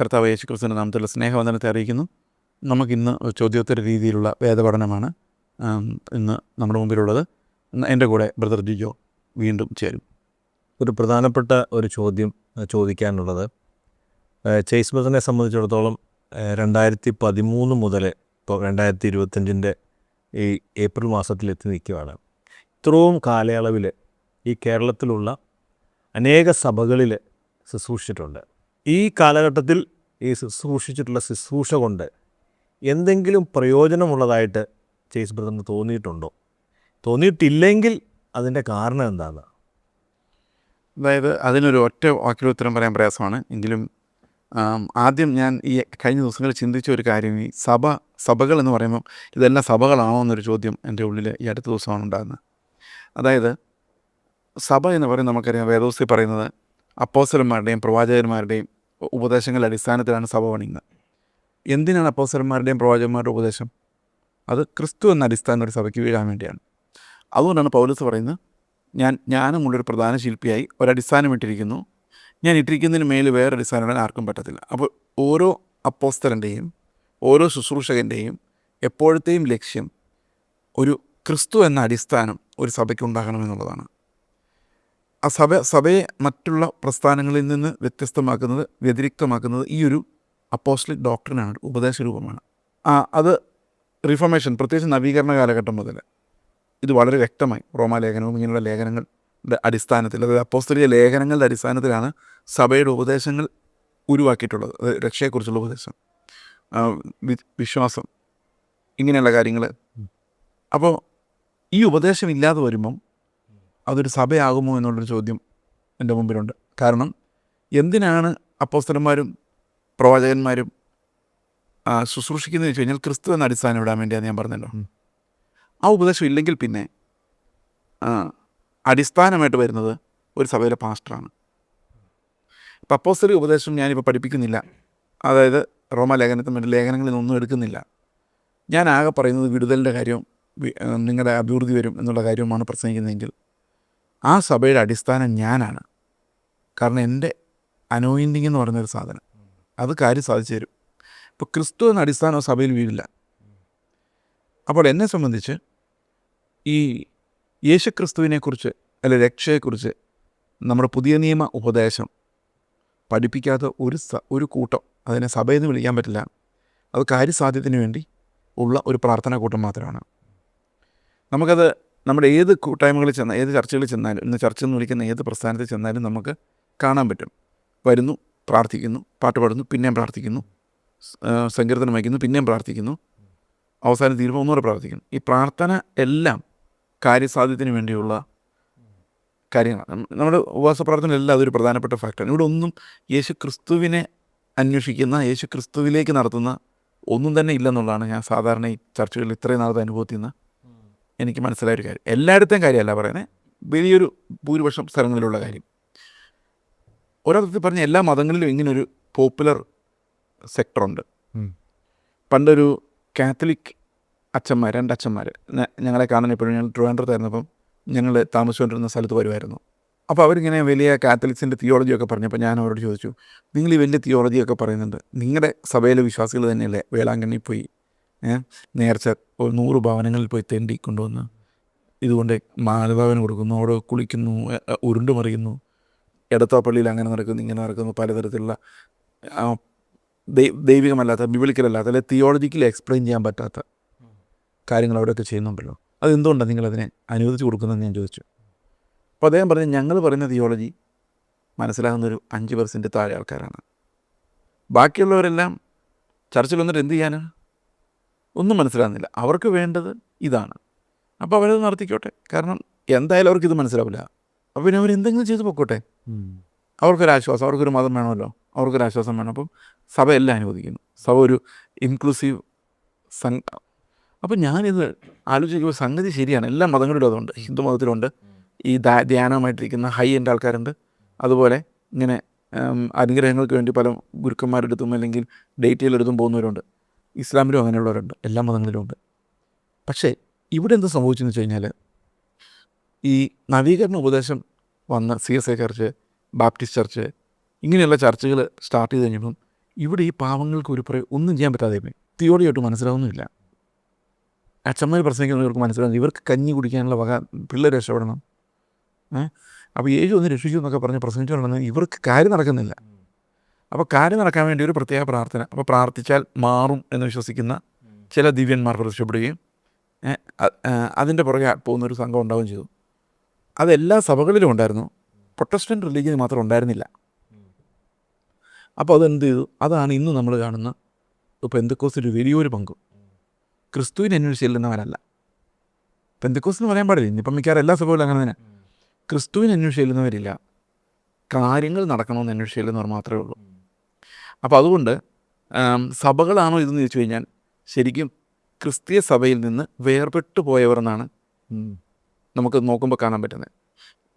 കർത്താവ് യേശു ക്രിസ്തുവിന്റെ നാമത്തിലുള്ള സ്നേഹവന്ദനത്തെ അറിയിക്കുന്നു. നമുക്കിന്ന് ചോദ്യോത്തര രീതിയിലുള്ള വേദപഠനമാണ് ഇന്ന് നമ്മുടെ മുമ്പിലുള്ളത്. എന്റെ കൂടെ ബ്രദർ ജിജോ വീണ്ടും ചേരും. ഒരു പ്രധാനപ്പെട്ട ഒരു ചോദ്യം ചോദിക്കാനുള്ളത്. ചേസ് ബ്രദറിനെ സംബന്ധിച്ചിടത്തോളം രണ്ടായിരത്തി പതിമൂന്ന് മുതൽ ഇപ്പോൾ രണ്ടായിരത്തി ഇരുപത്തഞ്ചിന്റെ ഈ ഏപ്രിൽ മാസത്തിൽ എത്തി നിൽക്കുകയാണ് ഇത്രയും കാലയളവിൽ ഈ കേരളത്തിലുള്ള അനേക സഭകളിൽ ശുശ്രൂഷിച്ചിട്ടുണ്ട്. ഈ കാലഘട്ടത്തിൽ ഈ ശുശ്രൂഷിച്ചിട്ടുള്ള ശുശ്രൂഷ കൊണ്ട് എന്തെങ്കിലും പ്രയോജനമുള്ളതായിട്ട് ചേസ് ബ്രദറിന് തോന്നിയിട്ടുണ്ടോ? തോന്നിയിട്ടില്ലെങ്കിൽ അതിന്റെ കാരണം എന്താണ്? അതായത് അതിനൊരു ഒറ്റ വാക്കിൽ ഉത്തരം പറയാൻ പ്രയാസമാണ്. എങ്കിലും ആദ്യം ഞാൻ ഈ കഴിഞ്ഞ ദിവസങ്ങളിൽ ചിന്തിച്ച ഒരു കാര്യം ഈ സഭ സഭകൾ എന്ന് പറയുമ്പോൾ ഇതെല്ലാം സഭകളാണോ എന്നൊരു ചോദ്യം എന്റെ ഉള്ളിൽ ഈ അടുത്ത ദിവസമാണ് ഉണ്ടാകുന്നത്. അതായത് സഭ എന്ന് പറയുന്നത് നമുക്കറിയാം വേദോസ്തി പറയുന്നത് അപ്പോസലന്മാരുടെയും പ്രവാചകന്മാരുടെയും ഉപദേശങ്ങളുടെ അടിസ്ഥാനത്തിലാണ് സഭ പണിയുന്നത്. എന്തിനാണ് അപ്പോസലന്മാരുടെയും പ്രവാചകന്മാരുടെ ഉപദേശം? അത് ക്രിസ്തു എന്ന അടിസ്ഥാനം ഒരു സഭയ്ക്ക് വീഴാൻ വേണ്ടിയാണ്. അതുകൊണ്ടാണ് പൗലസ് പറയുന്നത് ഞാൻ ജ്ഞാനമുള്ളൊരു പ്രധാന ശില്പിയായി ഒരടിസ്ഥാനം ഇട്ടിരിക്കുന്നു. ഞാൻ ഇട്ടിരിക്കുന്നതിന് മേൽ വേറെ അടിസ്ഥാനം ആർക്കും പറ്റത്തില്ല. അപ്പോൾ ഓരോ അപ്പോസ്തലന്റെയും ഓരോ ശുശ്രൂഷകന്റെയും എപ്പോഴത്തെയും ലക്ഷ്യം ഒരു ക്രിസ്തു എന്ന അടിസ്ഥാനം ഒരു സഭയ്ക്ക് ഉണ്ടാകണമെന്നുള്ളതാണ് ആ സഭ സഭയെ മറ്റുള്ള പ്രസ്ഥാനങ്ങളിൽ നിന്ന് വ്യത്യസ്തമാക്കുന്നത് വ്യതിരിക്തമാക്കുന്നത് ഈ ഒരു അപ്പോസ്ലിക് ഡോക്ടറിനാണ് ഉപദേശ രൂപമാണ്. ആ അത് റിഫർമേഷൻ പ്രത്യേകിച്ച് നവീകരണ കാലഘട്ടം മുതൽ ഇത് വളരെ വ്യക്തമായി റോമാലേഖനവും ഇങ്ങനെയുള്ള ലേഖനങ്ങളുടെ അടിസ്ഥാനത്തിൽ അതായത് അപ്പോസ്തലിക ലേഖനങ്ങളുടെ അടിസ്ഥാനത്തിലാണ് സഭയുടെ ഉപദേശങ്ങൾ ഉരുവാക്കിയിട്ടുള്ളത് അത് രക്ഷയെക്കുറിച്ചുള്ള ഉപദേശം. വി- വിശ്വാസം ഇങ്ങനെയുള്ള കാര്യങ്ങൾ അപ്പോൾ ഈ ഉപദേശം ഇല്ലാതെ വരുമ്പം അതൊരു സഭയാകുമോ എന്നുള്ളൊരു ചോദ്യം എന്റെ മുമ്പിലുണ്ട്. കാരണം എന്തിനാണ് അപ്പോസ്തലന്മാരും പ്രവാചകന്മാരും ശുശ്രൂഷിക്കുന്നതെന്ന് ശുശ്രൂഷിക്കുന്നത് വെച്ച് കഴിഞ്ഞാൽ ക്രിസ്തു എന്ന അടിസ്ഥാനം ഇടാൻ വേണ്ടിയാണ് ഞാൻ പറഞ്ഞല്ലോ. ആ ഉപദേശം ഇല്ലെങ്കിൽ പിന്നെ അടിസ്ഥാനമായിട്ട് വരുന്നത് ഒരു സഭയിലെ പാസ്റ്ററാണ്. ഇപ്പം അപ്പോസ്തലിക ഉപദേശം ഞാനിപ്പോൾ പഠിപ്പിക്കുന്നില്ല. അതായത് റോമ ലേഖനത്തിന് മറ്റു ലേഖനങ്ങളിൽ നിന്നൊന്നും എടുക്കുന്നില്ല. ഞാൻ ആകെ പറയുന്നത് വിടുതലിന്റെ കാര്യവും നിങ്ങളുടെ അഭിവൃദ്ധി വരും എന്നുള്ള കാര്യവുമാണ് പ്രസംഗിക്കുന്നതെങ്കിൽ. ആ സഭയുടെ അടിസ്ഥാനം ഞാനാണ്. കാരണം എന്റെ അനോയിന്റിങ് എന്ന് പറയുന്നൊരു സാധനം. അത് കാര്യം സാധിച്ചു തരും. ഇപ്പോൾ ക്രിസ്തു എന്ന അടിസ്ഥാനം സഭയിൽ വീഴില്ല. അപ്പോൾ എന്നെ സംബന്ധിച്ച് ഈ യേശുക്രിസ്തുവിനെക്കുറിച്ച് അല്ലെ രക്ഷയെക്കുറിച്ച് നമ്മുടെ പുതിയ നിയമ ഉപദേശം പഠിപ്പിക്കാത്ത ഒരു സ ഒരു കൂട്ടം അതിനെ സഭയെന്ന് വിളിക്കാൻ പറ്റില്ല. അത് കാര്യസാധ്യത്തിന് വേണ്ടി ഉള്ള ഒരു പ്രാർത്ഥനാ കൂട്ടം മാത്രമാണ്. നമുക്കത് നമ്മുടെ ഏത് കൂട്ടായ്മകളിൽ ചെന്നാൽ ഏത് ചർച്ചകളിൽ ചെന്നാലും ഇന്ന് ചർച്ച എന്ന് വിളിക്കുന്ന ഏത് പ്രസ്ഥാനത്തിൽ ചെന്നാലും നമുക്ക് കാണാൻ പറ്റും. വരുന്നു പ്രാർത്ഥിക്കുന്നു പാട്ട് പാടുന്നു പിന്നെയും പ്രാർത്ഥിക്കുന്നു സങ്കീർത്തനം വയ്ക്കുന്നു പിന്നെയും പ്രാർത്ഥിക്കുന്നു അവസാനം തീരുമ്പോൾ ഒന്നുകൂടെ പ്രാർത്ഥിക്കുന്നു. ഈ പ്രാർത്ഥന എല്ലാം കാര്യസാധ്യത്തിന് വേണ്ടിയുള്ള കാര്യങ്ങളാണ്. നമ്മ- നമ്മുടെ ഉപവാസ പ്രാർത്ഥന എല്ലാം അതൊരു പ്രധാനപ്പെട്ട ഫാക്ടറാണ്. ഇവിടെ ഒന്നും യേശു ക്രിസ്തുവിനെ അന്വേഷിക്കുന്ന യേശു ക്രിസ്തുവിലേക്ക് നടത്തുന്ന ഒന്നും തന്നെ ഇല്ലെന്നുള്ളതാണ് ഞാൻ സാധാരണ ഈ ചർച്ചകളിൽ ഇത്രയും നാളത്തെ അനുഭവത്തിൽ നിന്ന് എനിക്ക് മനസ്സിലായ ഒരു കാര്യം. എല്ലായിടത്തെയും കാര്യമല്ല പറയുന്നത് വലിയൊരു ഭൂരിപക്ഷം സ്ഥലങ്ങളിലുള്ള കാര്യം. ഒരർത്ഥത്തിൽ പറഞ്ഞ എല്ലാ മതങ്ങളിലും ഇങ്ങനൊരു പോപ്പുലർ സെക്ടറുണ്ട്. പണ്ടൊരു കാത്തലിക് അച്ഛന്മാർ രണ്ട് അച്ഛന്മാർ ഞങ്ങളെ കാണാൻ എപ്പോഴും ഞങ്ങൾ ട്രിവാൻഡ്രത്തായിരുന്നപ്പം ഞങ്ങൾ താമസിച്ചുകൊണ്ടിരുന്ന സ്ഥലത്ത് വരുമായിരുന്നു. അപ്പോൾ അവരിങ്ങനെ വലിയ കാത്തലിക്സിന്റെ തിയോളജിയൊക്കെ പറഞ്ഞപ്പോൾ ഞാൻ അവരോട് ചോദിച്ചു നിങ്ങൾ ഈ വലിയ തിയോളജിയൊക്കെ പറയുന്നുണ്ട്. നിങ്ങളുടെ സഭയിലെ വിശ്വാസികൾ തന്നെയല്ലേ വേളാങ്കണ്ണി പോയി നേർച്ച നൂറ് ഭവനങ്ങളിൽ പോയി തെണ്ടി കൊണ്ടുവന്ന് ഇതുകൊണ്ട് മാനഭാവന കൊടുക്കുന്നു അവിടെ കുളിക്കുന്നു ഉരുണ്ട് മറിയുന്നു. എടത്വ പള്ളിയിൽ അങ്ങനെ നടക്കുന്നു ഇങ്ങനെ നടക്കുന്നു പലതരത്തിലുള്ള ദൈവികമല്ലാത്ത ബിബിളിക്കലല്ലാത്ത അല്ലെ തിയോളജിക്കലി എക്സ്പ്ലെയിൻ ചെയ്യാൻ പറ്റാത്ത കാര്യങ്ങൾ അവിടെയൊക്കെ ചെയ്യുന്നുണ്ടല്ലോ. അതെന്തുകൊണ്ടാണ് നിങ്ങളതിനെ അനുവദിച്ച് കൊടുക്കുന്നതെന്ന് ഞാൻ ചോദിച്ചു. അപ്പോൾ അദ്ദേഹം പറഞ്ഞു ഞങ്ങൾ പറയുന്ന തിയോളജി മനസ്സിലാകുന്ന ഒരു അഞ്ച് പെർസെന്റ് താഴെ ആൾക്കാരാണ്. ബാക്കിയുള്ളവരെല്ലാം ചർച്ചിൽ വന്നിട്ട് എന്ത് ചെയ്യാനാണ് ഒന്നും മനസ്സിലാകുന്നില്ല. അവർക്ക് വേണ്ടത് ഇതാണ്. അപ്പോൾ അവരത് നടത്തിക്കോട്ടെ. കാരണം എന്തായാലും അവർക്കിത് മനസ്സിലാവില്ല. അപ്പോൾ പിന്നെ അവരെന്തെങ്കിലും ചെയ്ത് പൊക്കോട്ടെ? അവർക്കൊരാശ്വാസം അവർക്കൊരു മതം വേണമല്ലോ? അവർക്കൊരാശ്വാസം വേണം. അപ്പം സഭ എല്ലാം അനുവദിക്കുന്നു. സഭ ഒരു ഇൻക്ലൂസീവ് സംഘ അപ്പം ഞാനിത് ആലോചിക്കുമ്പോൾ സംഗതി ശരിയാണ്. എല്ലാ മതങ്ങളിലും അതുണ്ട്. ഹിന്ദു മതത്തിലുണ്ട്. ഈ ധ്യാ- ധ്യാനമായിട്ടിരിക്കുന്ന ഹൈ എൻഡ് ആൾക്കാരുണ്ട്. അതുപോലെ ഇങ്ങനെ അനുഗ്രഹങ്ങൾക്ക് വേണ്ടി പല ഗുരുക്കന്മാരെടുത്തും അല്ലെങ്കിൽ ഡേറ്റിലെടുത്തും പോകുന്നവരുണ്ട്. ഇസ്ലാമിലും അങ്ങനെയുള്ളവരുണ്ട്. എല്ലാ മതങ്ങളിലും ഉണ്ട്. പക്ഷേ ഇവിടെ എന്ത് സംഭവിച്ചെന്ന് വെച്ച് കഴിഞ്ഞാൽ ഈ നവീകരണ ഉപദേശം വന്ന C S I church Baptist church ഇങ്ങനെയുള്ള ചർച്ചകൾ സ്റ്റാർട്ട് ചെയ്ത് കഴിഞ്ഞപ്പം ഇവിടെ ഈ പാവങ്ങൾക്ക് ഒരു പ്രയോ ഒന്നും ചെയ്യാൻ പറ്റാതെ പോയി. തിയോറിയായിട്ട് മനസ്സിലാവുന്നില്ല. അച്ഛന്മാർ പ്രസംഗിക്കുന്നവർക്ക് മനസ്സിലാവുന്നു ഇവർക്ക് കഞ്ഞി കുടിക്കാനുള്ള വക പിള്ളേർ രക്ഷപ്പെടണം. ഏഹ് അപ്പോൾ ഏഴ് ഒന്ന് രക്ഷിച്ചു എന്നൊക്കെ പറഞ്ഞ് പ്രസംഗിച്ചു പ്രസംഗിച്ചുകൊണ്ടെന്ന് ഇവർക്ക് കാര്യം നടക്കുന്നില്ല. അപ്പോൾ കാര്യം നടക്കാൻ വേണ്ടി ഒരു പ്രത്യേക പ്രാർത്ഥന. അപ്പോൾ പ്രാർത്ഥിച്ചാൽ മാറും എന്ന് വിശ്വസിക്കുന്ന ചില ദിവ്യന്മാർ പ്രത്യക്ഷപ്പെടുകയും അതിന്റെ പുറകെ പോകുന്നൊരു സംഘം ഉണ്ടാവുകയും ചെയ്തു. അതെല്ലാ സഭകളിലും ഉണ്ടായിരുന്നു. പ്രൊട്ടസ്റ്റന്റ് റിലീജിയൻ മാത്രം ഉണ്ടായിരുന്നില്ല. അപ്പോൾ അതെന്ത് ചെയ്തു? അതാണ് ഇന്ന് നമ്മൾ കാണുന്ന ഇപ്പോൾ എന്തൊക്കോസിന്റെ വലിയൊരു പങ്ക്. ക്രിസ്തുവിനെ അന്വേഷിച്ച് ചെല്ലുന്നവരല്ല. പെന്തക്കോസ് എന്ന് പറയാൻ പാടില്ല. ഇന്നിപ്പം മിക്കവാറും എല്ലാ സഭകളിലും അങ്ങനെ തന്നെ. ക്രിസ്തുവിനെ അന്വേഷിച്ച് ചെല്ലുന്നവരില്ല. കാര്യങ്ങൾ നടക്കണമെന്ന് അന്വേഷിച്ച് ചെല്ലുന്നവർ മാത്രമേ ഉള്ളൂ. അപ്പോൾ അതുകൊണ്ട് സഭകളാണോ ഇതെന്ന് ചോദിച്ചു കഴിഞ്ഞാൽ ശരിക്കും ക്രിസ്തീയ സഭയിൽ നിന്ന് വേർപെട്ടു പോയവർ എന്നാണ് നമുക്ക് നോക്കുമ്പോൾ കാണാൻ പറ്റുന്നത്.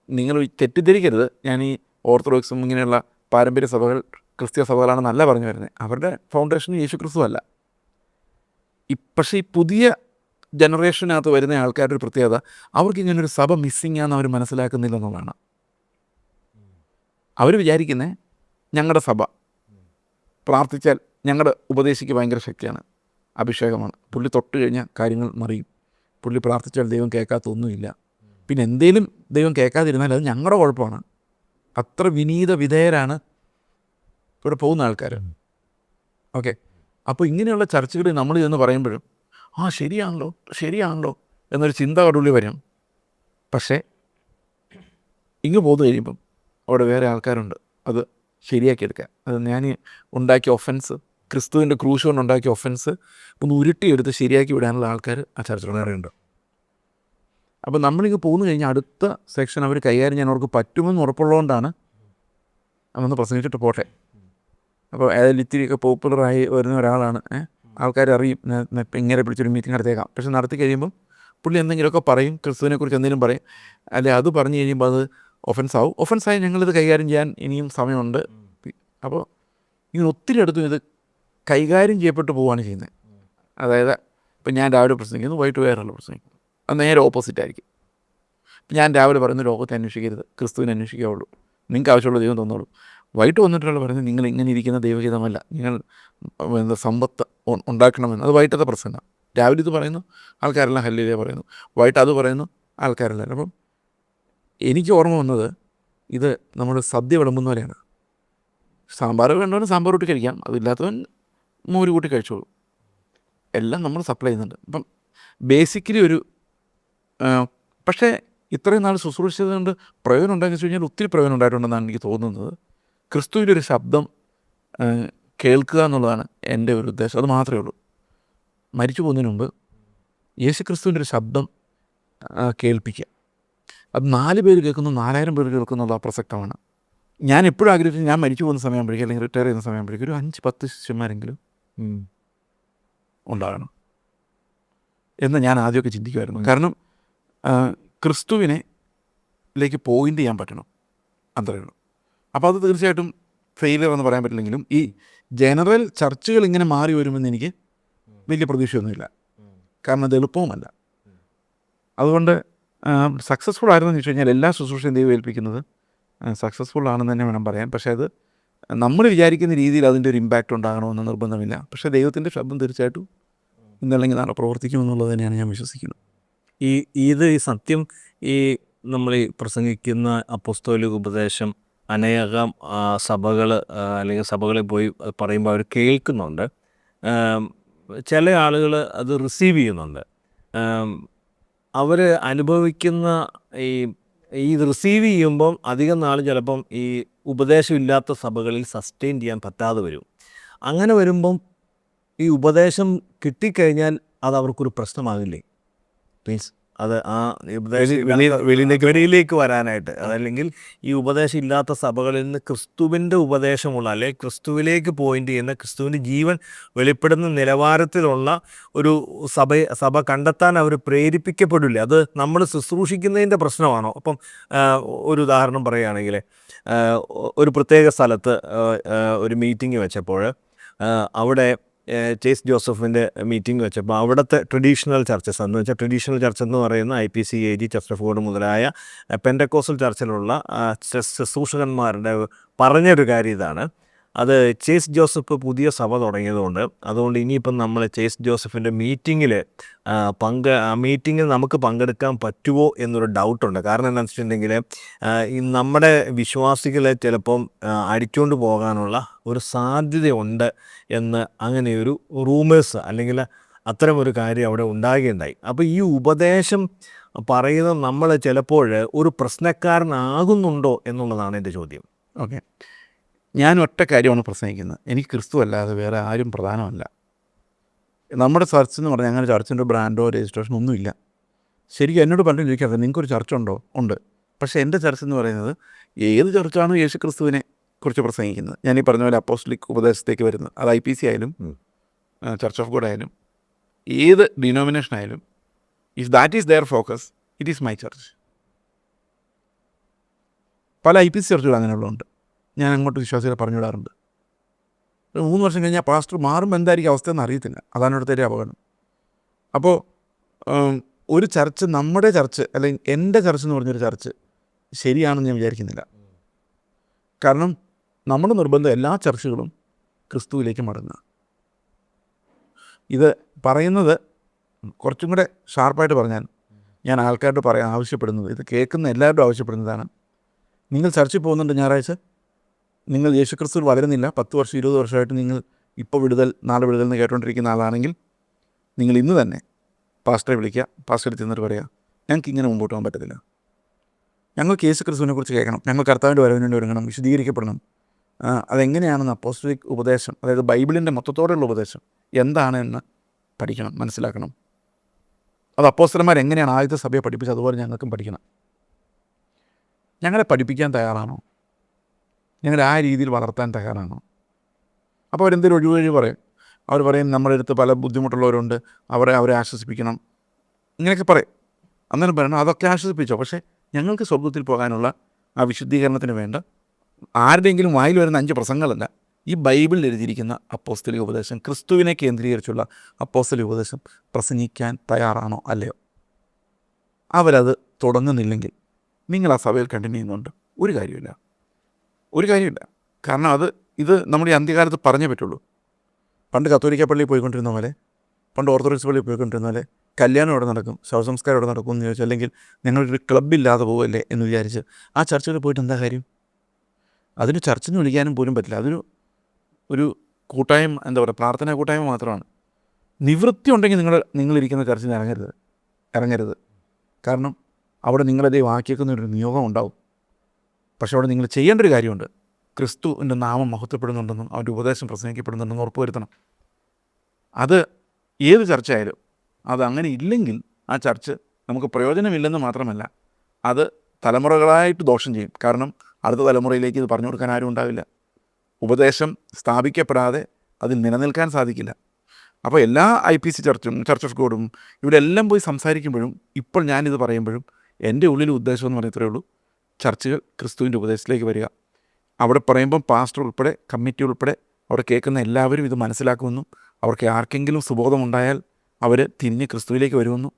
നിങ്ങൾ തെറ്റിദ്ധരിക്കരുത്. ഞാൻ ഈ ഓർത്തഡോക്സും ഇങ്ങനെയുള്ള പാരമ്പര്യ സഭകൾ ക്രിസ്തീയ സഭകളാണെന്നല്ല പറഞ്ഞു വരുന്നത്. അവരുടെ ഫൗണ്ടേഷൻ യേശു ക്രിസ്തു അല്ല. ഈ പക്ഷേ ഈ പുതിയ ജനറേഷനകത്ത് വരുന്ന ആൾക്കാരുടെ ഒരു പ്രത്യേകത അവർക്ക് ഇങ്ങനെ ഒരു സഭ മിസ്സിങ് ആണെന്ന് അവർ മനസ്സിലാക്കുന്നില്ല എന്നുള്ളതാണ് അവർ വിചാരിക്കുന്നത് ഞങ്ങളുടെ സഭ പ്രാർത്ഥിച്ചാൽ ഞങ്ങളുടെ ഉപദേശിക്ക് ഭയങ്കര ശക്തിയാണ്. അഭിഷേകമാണ്. പുള്ളി തൊട്ട് കഴിഞ്ഞാൽ കാര്യങ്ങൾ മറിയും. പുള്ളി പ്രാർത്ഥിച്ചാൽ ദൈവം കേൾക്കാത്തൊന്നുമില്ല പിന്നെ എന്തേലും ദൈവം കേൾക്കാതിരുന്നാൽ അത് ഞങ്ങളുടെ കുഴപ്പമാണ്. അത്ര വിനീത വിധേയരാണ് ഇവിടെ പോകുന്ന ആൾക്കാർ ഓക്കെ? അപ്പോൾ ഇങ്ങനെയുള്ള ചർച്ചകളിൽ നമ്മൾ ചെന്ന് പറയുമ്പോഴും ആ ശരിയാണല്ലോ ശരിയാണല്ലോ എന്നൊരു ചിന്ത കടുള്ളി വരും. പക്ഷേ ഇങ്ങ് പോന്നു കഴിയുമ്പം അവിടെ വേറെ ആൾക്കാരുണ്ട്. അത് ശരിയാക്കിയെടുക്കാൻ അത് ഞാൻ ഉണ്ടാക്കിയ ഒഫൻസ് ക്രിസ്തുവിന്റെ ക്രൂശ് കൊണ്ട് ഉണ്ടാക്കിയ ഒഫൻസ് ഒന്ന് ഉരുട്ടിയെടുത്ത് ശരിയാക്കി വിടാനുള്ള ആൾക്കാർ ആ ചർച്ചകൾ വേറെയുണ്ട് അപ്പോൾ നമ്മളിങ്ങ് പോന്നു കഴിഞ്ഞാൽ അടുത്ത സെക്ഷൻ അവർ കൈകാര്യം ചെയ്യാൻ അവർക്ക് പറ്റുമെന്ന് ഉറപ്പുള്ളതുകൊണ്ടാണ് അതൊന്ന് പ്രസംഗിച്ചിട്ട് പോട്ടെ. അപ്പോൾ അതിൽ ഇത്തിരിയൊക്കെ പോപ്പുലറായി വരുന്ന ഒരാളാണ്. ആൾക്കാർ അറിയും. ഇങ്ങനെ പിടിച്ചൊരു മീറ്റിംഗ് നടത്തിയേക്കാം. പക്ഷെ നടത്തി കഴിയുമ്പം പുള്ളി എന്തെങ്കിലുമൊക്കെ പറയും ക്രിസ്തുവിനെക്കുറിച്ച് എന്തെങ്കിലും പറയും. അല്ലെ അത് പറഞ്ഞു കഴിയുമ്പോൾ അത് ഒഫൻസ് ആവും. ഒഫൻസായി ഞങ്ങളിത് കൈകാര്യം ചെയ്യാൻ ഇനിയും സമയമുണ്ട്. അപ്പോൾ ഇങ്ങനെ ഒത്തിരി അടുത്തും ഇത് കൈകാര്യം ചെയ്യപ്പെട്ടു പോവുകയാണ് ചെയ്യുന്നത്. അതായത് ഇപ്പം ഞാൻ രാവിലെ പ്രസംഗിക്കുന്നു വൈകിട്ട് വേറെയുള്ള പ്രസംഗിക്കുന്നു. അത് നേരെ ഓപ്പോസിറ്റ് ആയിരിക്കും. ഞാൻ രാവിലെ പറയുന്ന ലോകത്തെ അന്വേഷിക്കരുത് ക്രിസ്തുവിനെ അന്വേഷിക്കാവുള്ളൂ നിങ്ങൾക്ക് ആവശ്യമുള്ള ദൈവം തന്നോളൂ. വൈകിട്ട് വന്നിട്ടുള്ള പറയുന്നത് നിങ്ങൾ ഇങ്ങനെ ഇരിക്കുന്ന ദൈവഹിതമല്ല നിങ്ങൾ എന്താ സമ്പത്ത് ഉണ്ടാക്കണമെന്ന്. അത് വൈകിട്ടത്തെ പ്രസംഗമാണ് രാവിലെ ഇത് പറയുന്നു ആൾക്കാരെല്ലാം ഹല്ലിലേ പറയുന്നു. വൈകിട്ട് അത് പറയുന്നു ആൾക്കാരെല്ലാം അപ്പം എനിക്ക് ഓർമ്മ വന്നത് ഇത് നമ്മൾ സദ്യ വിളമ്പുന്ന പോലെയാണ്. സാമ്പാർ വേണ്ടവന് സാമ്പാർ കൂട്ടി കഴിക്കാം. അതില്ലാത്തവൻ മോര് കൂട്ടി കഴിച്ചോളൂ. എല്ലാം നമ്മൾ സപ്ലൈ ചെയ്യുന്നുണ്ട്. അപ്പം ബേസിക്കലി ഒരു പക്ഷേ ഇത്രയും നാൾ ശുശ്രൂഷിച്ചത് കൊണ്ട് പ്രയോജനം ഉണ്ടായെന്ന് വെച്ച് കഴിഞ്ഞാൽ ഒത്തിരി പ്രയോജനം ഉണ്ടായിട്ടുണ്ടെന്നാണ് എനിക്ക് തോന്നുന്നത്. ക്രിസ്തുവിന്റെ ഒരു ശബ്ദം കേൾക്കുക എന്നുള്ളതാണ് എന്റെ ഒരു ഉദ്ദേശം. അത് മാത്രമേ ഉള്ളൂ. മരിച്ചു പോകുന്നതിന് മുമ്പ് യേശു ക്രിസ്തുവിന്റെ ഒരു ശബ്ദം കേൾപ്പിക്കുക. അത് നാല് പേര് കേൾക്കുന്നു നാലായിരം പേര് കേൾക്കുന്നുള്ള അപ്രസക്തമാണ് ഞാൻ എപ്പോഴും ആഗ്രഹിച്ചു ഞാൻ മരിച്ചു പോകുന്ന സമയമാകുമ്പോഴേക്കും അല്ലെങ്കിൽ റിട്ടയർ ചെയ്യുന്ന സമയമാകുമ്പോഴേക്കും ഒരു അഞ്ച് പത്ത് ശിഷ്യന്മാരെങ്കിലും ഉണ്ടാകണം. എന്ന് ഞാൻ ആദ്യമൊക്കെ ചിന്തിക്കുമായിരുന്നു. കാരണം ക്രിസ്തുവിനെ ലേക്ക് പോയിന്റ് ചെയ്യാൻ പറ്റണം. അത്രയേ ഉള്ളൂ. അപ്പോൾ അത് തീർച്ചയായിട്ടും ഫെയിലിയർ എന്ന് പറയാൻ പറ്റില്ലെങ്കിലും ഈ ജനറൽ ചർച്ചുകൾ ഇങ്ങനെ മാറി വരുമെന്ന് എനിക്ക് വലിയ പ്രതീക്ഷയൊന്നുമില്ല. കാരണം അത് എളുപ്പവുമല്ല. അതുകൊണ്ട് സക്സസ്ഫുൾ ആയിരുന്നു ചോദിച്ചു കഴിഞ്ഞാൽ എല്ലാ ശുശ്രൂഷയും ദൈവം ഏൽപ്പിക്കുന്നത് സക്സസ്ഫുൾ ആണെന്ന് തന്നെ വേണം പറയാൻ. പക്ഷേ അത് നമ്മൾ വിചാരിക്കുന്ന രീതിയിൽ അതിന്റെ ഒരു ഇമ്പാക്റ്റ് ഉണ്ടാകണമെന്ന് നിർബന്ധമില്ല. പക്ഷേ ദൈവത്തിന്റെ ശബ്ദം തീർച്ചയായിട്ടും ഇന്നല്ലെങ്കിൽ നാളെ പ്രവർത്തിക്കുമെന്നുള്ളത് തന്നെയാണ് ഞാൻ വിശ്വസിക്കുന്നത്. ഈ ഇത് ഈ സത്യം ഈ നമ്മൾ ഈ പ്രസംഗിക്കുന്ന അപ്പോസ്തോലിക ഉപദേശം അനേകം സഭകൾ അല്ലെങ്കിൽ സഭകളിൽ പോയി പറയുമ്പോൾ അവർ കേൾക്കുന്നുണ്ട്. ചില ആളുകൾ അത് റിസീവ് ചെയ്യുന്നുണ്ട്. അവർ അനുഭവിക്കുന്ന ഈ ഈ റിസീവ് ചെയ്യുമ്പം അധികം നാൾ ചിലപ്പം ഈ ഉപദേശമില്ലാത്ത സഭകളിൽ സസ്റ്റെയിൻ ചെയ്യാൻ പറ്റാതെ വരും. അങ്ങനെ വരുമ്പം ഈ ഉപദേശം കിട്ടിക്കഴിഞ്ഞാൽ അത് അവർക്കൊരു പ്രശ്നമാകില്ലേ? മീൻസ് അത് ആ ഉപദേശം വെളിയിലേക്ക് വെളിയിലേക്ക് വരാനായിട്ട് അതല്ലെങ്കിൽ ഈ ഉപദേശം ഇല്ലാത്ത സഭകളിൽ നിന്ന് ക്രിസ്തുവിന്റെ ഉപദേശമുള്ള അല്ലെങ്കിൽ ക്രിസ്തുവിലേക്ക് പോയിന്റ് ചെയ്യുന്ന ക്രിസ്തുവിന്റെ ജീവൻ വെളിപ്പെടുന്ന നിലവാരത്തിലുള്ള ഒരു സഭ സഭ കണ്ടെത്താൻ അവർ പ്രേരിപ്പിക്കപ്പെടില്ല. അത് നമ്മൾ ശുശ്രൂഷിക്കുന്നതിന്റെ പ്രശ്നമാണോ? അപ്പം ഒരു ഉദാഹരണം പറയുകയാണെങ്കിൽ ഒരു പ്രത്യേക സ്ഥലത്ത് ഒരു മീറ്റിംഗ് വെച്ചപ്പോൾ അവിടെ ചേസ് ജോസഫിന്റെ മീറ്റിംഗ് വെച്ചപ്പോൾ അവിടുത്തെ ട്രഡീഷണൽ ചർച്ചസ് എന്ന് വെച്ചാൽ ട്രഡീഷണൽ ചർച്ച് എന്ന് പറയുന്ന I P C A G ചർച്ചഫോർഡ് മുതലായ പെൻഡക്കോസൽ ചർച്ചിലുള്ള ശുശ്രൂഷകന്മാരുടെ പറഞ്ഞൊരു കാര്യം ഇതാണ്. അത് ചേസ് ജോസഫ് പുതിയ സഭ തുടങ്ങിയതുകൊണ്ട് അതുകൊണ്ട് ഇനിയിപ്പം നമ്മൾ ചേസ് ജോസഫിന്റെ മീറ്റിങ്ങിൽ പങ്ക് മീറ്റിങ്ങിൽ നമുക്ക് പങ്കെടുക്കാൻ പറ്റുമോ എന്നൊരു ഡൗട്ടുണ്ട്. കാരണം എന്താണെന്ന് വെച്ചിട്ടുണ്ടെങ്കിൽ ഈ നമ്മുടെ വിശ്വാസികളെ ചിലപ്പം അടിച്ചുകൊണ്ട് പോകാനുള്ള ഒരു സാധ്യതയുണ്ട് എന്ന് അങ്ങനെയൊരു റൂമേഴ്സ് അല്ലെങ്കിൽ അത്തരമൊരു കാര്യം അവിടെ ഉണ്ടാകുകയുണ്ടായി. അപ്പോൾ ഈ ഉപദേശം പറയുന്നത് നമ്മൾ ചിലപ്പോൾ ഒരു പ്രശ്നക്കാരനാകുന്നുണ്ടോ എന്നുള്ളതാണ് എന്റെ ചോദ്യം. ഓക്കെ. ഞാൻ ഒറ്റ കാര്യമാണ് പ്രസംഗിക്കുന്നത്. എനിക്ക് ക്രിസ്തു അല്ലാതെ വേറെ ആരും പ്രധാനമല്ല. നമ്മുടെ ചർച്ച് എന്ന് പറഞ്ഞാൽ അങ്ങനെ ചർച്ചിന്റെ ബ്രാൻഡോ രജിസ്ട്രേഷനോ ഒന്നുമില്ല ശരിക്കും എന്നോട് പലരും ചോദിക്കാതെ നിങ്ങൾക്കൊരു ചർച്ച ഉണ്ടോ? ഉണ്ട്. പക്ഷേ എന്റെ ചർച്ച് എന്ന് പറയുന്നത് ഏത് ചർച്ചാണ് യേശു ക്രിസ്തുവിനെ കുറിച്ച് പ്രസംഗിക്കുന്നത്. ഞാൻ ഈ പറഞ്ഞ പോലെ അപ്പോസ്റ്റലിക് ഉപദേശത്തേക്ക് വരുന്നത്. അത് ഐ പി സി ആയാലും. ചർച്ച് ഓഫ് ഗോഡ് ആയാലും ഏത് ഡിനോമിനേഷൻ ആയാലും if that is their focus it is my church പല ഐ പി സി ചർച്ചുകൾ അങ്ങനെയുള്ളതുണ്ട്. ഞാൻ അങ്ങോട്ട് വിശ്വാസികളെ പറഞ്ഞു വിടാറുണ്ട് ഒരു മൂന്ന് വർഷം കഴിഞ്ഞാൽ പാസ്റ്റർ മാറുമ്പോൾ എന്തായിരിക്കും അവസ്ഥയെന്ന് അറിയത്തില്ല. അതാണ് ഇവിടുത്തെ അപകടം അപ്പോൾ ഒരു ചർച്ച് നമ്മുടെ ചർച്ച് അല്ലെങ്കിൽ എന്റെ ചർച്ച് എന്ന് പറഞ്ഞൊരു ചർച്ച് ശരിയാണെന്ന് ഞാൻ വിചാരിക്കുന്നില്ല. കാരണം നമ്മുടെ നിർബന്ധം എല്ലാ ചർച്ചുകളും ക്രിസ്തുവിലേക്ക് മടങ്ങുക. ഇത് പറയുന്നത് കുറച്ചും കൂടെ ഷാർപ്പായിട്ട് പറഞ്ഞാൽ ഞാൻ ആൾക്കാരോട് പറയാൻ ആവശ്യപ്പെടുന്നത് ഇത് കേൾക്കുന്ന എല്ലാവരോടും ആവശ്യപ്പെടുന്നതാണ്. നിങ്ങൾ ചർച്ചിൽ പോകുന്നുണ്ട് ഞായറാഴ്ച? നിങ്ങൾ യേശുക്രിസ്തു വളരുന്നില്ല. പത്ത് വർഷം ഇരുപത് വർഷമായിട്ട് നിങ്ങൾ ഇപ്പോൾ വിടുതൽ നാളെ വിടുതൽ എന്ന് കേട്ടുകൊണ്ടിരിക്കുന്ന ആളാണെങ്കിൽ നിങ്ങൾ ഇന്ന് തന്നെ പാസ്റ്ററെ വിളിക്കുക പാസ്റ്ററെ ചെന്നിട്ട് പറയുക ഞങ്ങൾക്ക് ഇങ്ങനെ മുമ്പോട്ട് പോകാൻ പറ്റത്തില്ല. ഞങ്ങൾക്ക് യേശു ക്രിസ്തുവിനെ കുറിച്ച് കേൾക്കണം. ഞങ്ങൾ കർത്താവിന്റെ വരവിന് വേണ്ടി ഒരുങ്ങണം വിശദീകരിക്കപ്പെടണം അതെങ്ങനെയാണെന്ന് അപ്പോസ്റ്റിക് ഉപദേശം അതായത് ബൈബിളിന്റെ മൊത്തത്തോടെയുള്ള ഉപദേശം എന്താണ് എന്ന് പഠിക്കണം മനസ്സിലാക്കണം. അത് അപ്പോസ്റ്റർമാർ എങ്ങനെയാണ് ആദ്യത്തെ സഭയെ പഠിപ്പിച്ചത്? അതുപോലെ ഞങ്ങൾക്കും പഠിക്കണം. ഞങ്ങളെ പഠിപ്പിക്കാൻ തയ്യാറാണോ? ഞങ്ങളെ ആ രീതിയിൽ വളർത്താൻ തയ്യാറാണോ. അപ്പോൾ അവരെന്തെങ്കിലും ഒഴിവഴി പറയും. അവർ പറയും നമ്മുടെ അടുത്ത് പല ബുദ്ധിമുട്ടുള്ളവരുണ്ട്. അവരെ അവരെ ആശ്വസിപ്പിക്കണം. ഇങ്ങനെയൊക്കെ പറയും. അന്നേരം പറയണം അതൊക്കെ ആശ്വസിപ്പിച്ചോ. പക്ഷേ ഞങ്ങൾക്ക് സ്വർഗത്തിൽ പോകാനുള്ള ആ വിശുദ്ധീകരണത്തിന് വേണ്ട ആരുടെയെങ്കിലും വായിൽ വരുന്ന അഞ്ച് പ്രസംഗങ്ങളല്ല. ഈ ബൈബിളിൽ എഴുതിയിരിക്കുന്ന അപ്പോസ്തലിക ഉപദേശം ക്രിസ്തുവിനെ കേന്ദ്രീകരിച്ചുള്ള അപ്പോസ്തലിക ഉപദേശം പ്രസംഗിക്കാൻ തയ്യാറാണോ അല്ലയോ? അവരത് തുടങ്ങുന്നില്ലെങ്കിൽ നിങ്ങൾ ആ സഭയിൽ കണ്ടിന്യൂ ചെയ്യുന്നുണ്ട്. ഒരു കാര്യമില്ല ഒരു കാര്യമില്ല. കാരണം അത് ഇത് നമ്മൾ ഈ അന്ത്യകാലത്ത് പറഞ്ഞേ പറ്റുള്ളൂ. പണ്ട് കത്തോലിക്ക പള്ളിയിൽ പോയിക്കൊണ്ടിരുന്ന പോലെ പണ്ട് ഓർത്തഡോക്സ് പള്ളിയിൽ പോയിക്കൊണ്ടിരുന്ന പോലെ കല്യാണം ഇവിടെ നടക്കും ശവസംസ്കാരം ഇവിടെ നടക്കും എന്ന് ചോദിച്ചാൽ അല്ലെങ്കിൽ ഞങ്ങളൊരു ക്ലബ്ബില്ലാതെ പോവല്ലേ എന്ന് വിചാരിച്ച് ആ ചർച്ചിൽ പോയിട്ട് എന്താ കാര്യം? അതിന് ചർച്ചെന്ന് വിളിക്കാനും പോലും പറ്റില്ല. അതൊരു ഒരു കൂട്ടായ്മ എന്താ പറയുക പ്രാർത്ഥനാ കൂട്ടായ്മ മാത്രമാണ്. നിവൃത്തി ഉണ്ടെങ്കിൽ നിങ്ങൾ നിങ്ങളിരിക്കുന്ന ചർച്ചിൽ ഇറങ്ങരുത്. ഇറങ്ങരുത്. കാരണം അവിടെ നിങ്ങളെ വാക്കിയേക്കുന്ന ഒരു നിയോഗം ഉണ്ടാവും. പക്ഷെ അവിടെ നിങ്ങൾ ചെയ്യേണ്ട ഒരു കാര്യമുണ്ട്. ക്രിസ്തുവിന്റെ നാമം മഹത്വപ്പെടുന്നുണ്ടെന്നും അവന്റെ ഉപദേശം പ്രസംഗിക്കപ്പെടുന്നുണ്ടെന്നും ഉറപ്പുവരുത്തണം അത് ഏത് ചർച്ചയായാലും അത് അങ്ങനെ ഇല്ലെങ്കിൽ ആ ചർച്ച് നമുക്ക് പ്രയോജനമില്ലെന്ന് മാത്രമല്ല അത് തലമുറകളായിട്ട് ദോഷം ചെയ്യും. കാരണം അടുത്ത തലമുറയിലേക്ക് ഇത് പറഞ്ഞു കൊടുക്കാൻ ആരും ഉണ്ടാവില്ല. ഉപദേശം സ്ഥാപിക്കപ്പെടാതെ അതിൽ നിലനിൽക്കാൻ സാധിക്കില്ല. അപ്പോൾ എല്ലാ ഐ പി സി ചർച്ചും ചർച്ച് ഓഫ് ഗോഡും ഇവിടെ എല്ലാം പോയി സംസാരിക്കുമ്പോഴും ഇപ്പോൾ ഞാനിത് പറയുമ്പോഴും എന്റെ ഉള്ളിൽ ഉദ്ദേശം എന്ന് ഉള്ളൂ. ചർച്ചുകൾ ക്രിസ്തുവിന്റെ ഉപദേശത്തിലേക്ക് വരിക. അവിടെ പറയുമ്പം പാസ്റ്റർ ഉൾപ്പെടെ കമ്മിറ്റി ഉൾപ്പെടെ അവിടെ കേൾക്കുന്ന എല്ലാവരും ഇത് മനസ്സിലാക്കുമെന്നും അവർക്ക് ആർക്കെങ്കിലും സുബോധമുണ്ടായാൽ അവർ തിരിഞ്ഞ് ക്രിസ്തുവിലേക്ക് വരുമെന്നും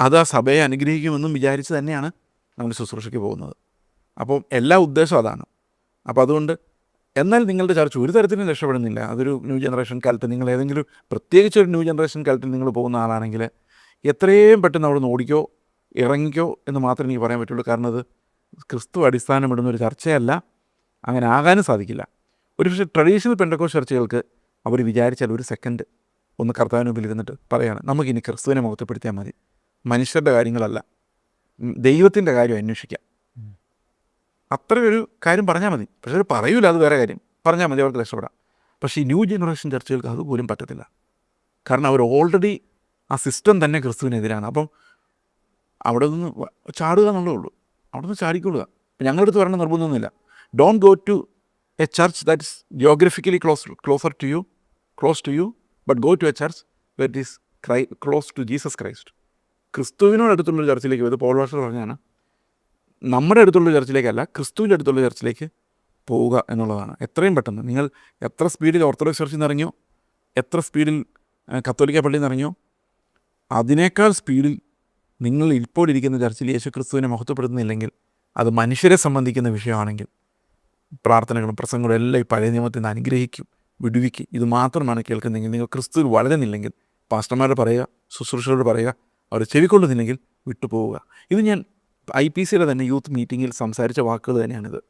അത് ആ സഭയെ അനുഗ്രഹിക്കുമെന്നും വിചാരിച്ച് തന്നെയാണ് നമ്മൾ ശുശ്രൂഷയ്ക്ക് പോകുന്നത്. അപ്പോൾ എല്ലാ ഉദ്ദേശവും അതാണ്. അപ്പോൾ അതുകൊണ്ട് എന്നാൽ നിങ്ങളുടെ ചർച്ച ഒരു തരത്തിലും രക്ഷപ്പെടുന്നില്ല. അതൊരു ന്യൂ ജനറേഷൻ കാലത്ത് നിങ്ങൾ ഏതെങ്കിലും പ്രത്യേകിച്ച് ഒരു ന്യൂ ജനറേഷൻ കാലത്തിൽ നിങ്ങൾ പോകുന്ന ആളാണെങ്കിൽ എത്രയും പെട്ടെന്ന് അവിടെ നിന്ന് ഓടിക്കോ ഇറങ്ങിക്കോ എന്ന് മാത്രമേ എനിക്ക് പറയാൻ പറ്റുള്ളൂ. കാരണം അത് ക്രിസ്തു അടിസ്ഥാനമിടുന്ന ഒരു ചർച്ചയല്ല. അങ്ങനെ ആകാനും സാധിക്കില്ല. ഒരു പക്ഷേ ട്രഡീഷണൽ പെൻഡക്കോ ചർച്ചകൾക്ക് അവർ വിചാരിച്ചാൽ ഒരു സെക്കൻഡ് ഒന്ന് കർത്താവിന് മുമ്പിൽ ഇരുന്നിട്ട് പറയാണ് നമുക്കിനി ക്രിസ്തുവിനെ മുഖത്തപ്പെടുത്തിയാൽ മതി. മനുഷ്യരുടെ കാര്യങ്ങളല്ല. ദൈവത്തിന്റെ കാര്യം അന്വേഷിക്കാം. അത്രയൊരു കാര്യം പറഞ്ഞാൽ മതി. പക്ഷേ അവർ പറയൂല അത് വേറെ കാര്യം. പറഞ്ഞാൽ മതി അവർക്ക് രക്ഷപ്പെടാം. പക്ഷേ ഈ ന്യൂ ജനറേഷൻ ചർച്ചകൾക്ക് അതുപോലും പറ്റത്തില്ല. കാരണം അവർ ഓൾറെഡി ആ സിസ്റ്റം തന്നെ ക്രിസ്തുവിനെതിരാണ്. അപ്പം അവിടെ നിന്ന് ചാടുക എന്നുള്ളേ ഉള്ളൂ. അവിടെ നിന്ന് ചാടിക്കൊള്ളുക. ഞങ്ങളുടെ അടുത്ത് വരണം നിർബന്ധമൊന്നുമില്ല. Don't go to a church that is geographically close closer to you close to you but go to a church that is cry close to Jesus Christ ക്രിസ്തുവിനോട് അടുത്തുള്ളൊരു ചർച്ചിലേക്ക് പോയത് പോൾ വാഷർ പറഞ്ഞാണ് നമ്മുടെ അടുത്തുള്ള ചർച്ചിലേക്കല്ല ക്രിസ്തുവിന്റെ അടുത്തുള്ള ചർച്ചിലേക്ക് പോവുക എന്നുള്ളതാണ്. എത്രയും പെട്ടെന്ന് നിങ്ങൾ എത്ര സ്പീഡിൽ ഓർത്തഡോക്സ് ചർച്ചിൽ നിന്ന് ഇറങ്ങിയോ എത്ര സ്പീഡിൽ കത്തോലിക്ക പള്ളിയിൽ നിന്ന് ഇറങ്ങിയോ അതിനേക്കാൾ സ്പീഡിൽ നിങ്ങൾ ഇപ്പോൾ ഇരിക്കുന്ന ചർച്ചിൽ യേശു ക്രിസ്തുവിനെ മഹത്വപ്പെടുത്തുന്നില്ലെങ്കിൽ അത് മനുഷ്യരെ സംബന്ധിക്കുന്ന വിഷയമാണെങ്കിൽ പ്രാർത്ഥനകളും പ്രസംഗങ്ങളും എല്ലാം ഈ പഴയ നിയമത്തിൽ നിന്ന് അനുഗ്രഹിക്കും വിടുവിക്കും. ഇത് മാത്രമാണ് കേൾക്കുന്നതെങ്കിൽ നിങ്ങൾ ക്രിസ്തുവിൽ വളരുന്നില്ലെങ്കിൽ പാസ്റ്റർമാരോട് പറയുക ശുശ്രൂഷകരോട് പറയുക അവർ ചെവിക്കൊള്ളുന്നില്ലെങ്കിൽ വിട്ടുപോവുക. ഇത് ഞാൻ ഐ പി സിയുടെ തന്നെ യൂത്ത് മീറ്റിങ്ങിൽ സംസാരിച്ച വാക്കുകൾ തന്നെയാണിത്.